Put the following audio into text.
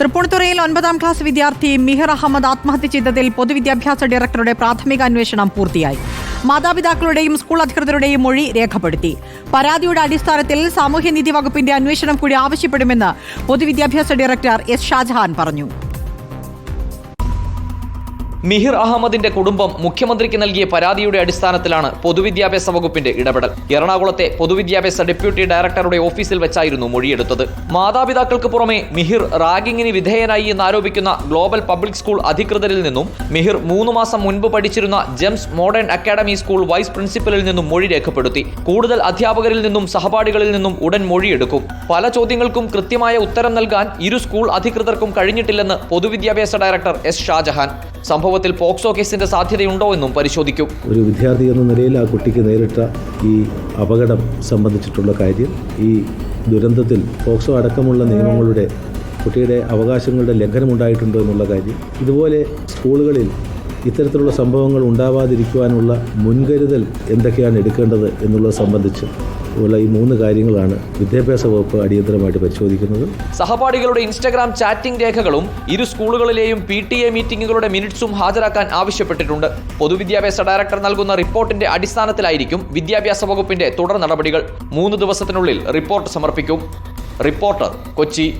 തൃപ്പൂണിത്തുറയിൽ ഒൻപതാം ക്ലാസ് വിദ്യാർത്ഥി മിഹർ അഹമ്മദ് ആത്മഹത്യ ചെയ്തതിൽ പൊതുവിദ്യാഭ്യാസ ഡയറക്ടറുടെ പ്രാഥമിക അന്വേഷണം പൂർത്തിയായി. മാതാപിതാക്കളുടെയും സ്കൂൾ അധികൃതരുടെയും മൊഴി രേഖപ്പെടുത്തി. പരാതിയുടെ അടിസ്ഥാനത്തിൽ സാമൂഹ്യനീതി വകുപ്പിന്റെ അന്വേഷണം കൂടി ആവശ്യപ്പെടുമെന്ന് പൊതുവിദ്യാഭ്യാസ ഡയറക്ടർ എസ് ഷാജഹാൻ പറഞ്ഞു. മിഹിർ അഹമ്മദിന്റെ കുടുംബം മുഖ്യമന്ത്രിക്ക് നൽകിയ പരാതിയുടെ അടിസ്ഥാനത്തിലാണ് പൊതുവിദ്യാഭ്യാസ വകുപ്പിന്റെ ഇടപെടൽ. എറണാകുളത്തെ പൊതുവിദ്യാഭ്യാസ ഡെപ്യൂട്ടി ഡയറക്ടറുടെ ഓഫീസിൽ വെച്ചായിരുന്നു മൊഴിയെടുത്തത്. മാതാപിതാക്കൾക്ക് പുറമെ മിഹിർ റാഗിങ്ങിന് വിധേയനായി എന്നാരോപിക്കുന്ന ഗ്ലോബൽ പബ്ലിക് സ്കൂൾ അധികൃതരിൽ നിന്നും മിഹിർ മൂന്ന് മാസം മുൻപ് പഠിച്ചിരുന്ന gems modern academy school vice പ്രിൻസിപ്പലിൽ നിന്നും മൊഴി രേഖപ്പെടുത്തി. കൂടുതൽ അധ്യാപകരിൽ നിന്നും സഹപാഠികളിൽ നിന്നും ഉടൻ മൊഴിയെടുക്കും. പല ചോദ്യങ്ങൾക്കും കൃത്യമായ ഉത്തരം നൽകാൻ ഇരു സ്കൂൾ അധികൃതർക്കും കഴിഞ്ഞിട്ടില്ലെന്ന് പൊതുവിദ്യാഭ്യാസ ഡയറക്ടർ എസ് ഷാജഹാൻ. സംഭവത്തിൽ പോക്സോ കേസിന്റെ സാധ്യതയുണ്ടോ എന്നും പരിശോധിക്കും. ഒരു വിദ്യാർത്ഥി എന്ന നിലയിൽ ആ കുട്ടിക്ക് നേരിട്ട ഈ അപകടം സംബന്ധിച്ചിട്ടുള്ള കാര്യം ഈ ദുരന്തത്തിൽ പോക്സോ അടക്കമുള്ള നിയമങ്ങളുടെ കുട്ടിയുടെ അവകാശങ്ങളുടെ ലംഘനമുണ്ടായിട്ടുണ്ടോ എന്നുള്ള കാര്യം ഇതുപോലെ സ്കൂളുകളിൽ ഇത്തരത്തിലുള്ള സംഭവങ്ങൾ ഉണ്ടാവാതിരിക്കുവാനുള്ള മുൻകരുതൽ എന്തൊക്കെയാണ് എടുക്കേണ്ടത് എന്നുള്ളത് സംബന്ധിച്ച് ഉള്ള ഈ മൂന്ന് കാര്യങ്ങളാണ് വിദ്യാഭ്യാസ വകുപ്പ് അടിയന്തരമായിട്ട് പരിശോധിക്കുന്നത്. സഹപാഠികളുടെ ഇൻസ്റ്റഗ്രാം ചാറ്റിംഗ് രേഖകളും ഇരു സ്കൂളുകളിലെയും പി ടി എ മീറ്റിംഗുകളുടെ മിനിറ്റ്സും ഹാജരാക്കാൻ ആവശ്യപ്പെട്ടിട്ടുണ്ട്. പൊതുവിദ്യാഭ്യാസ ഡയറക്ടർ നൽകുന്ന റിപ്പോർട്ടിന്റെ അടിസ്ഥാനത്തിലായിരിക്കും വിദ്യാഭ്യാസ വകുപ്പിന്റെ തുടർ നടപടികൾ. മൂന്ന് ദിവസത്തിനുള്ളിൽ റിപ്പോർട്ട് സമർപ്പിക്കും. റിപ്പോർട്ടർ കൊച്ചി.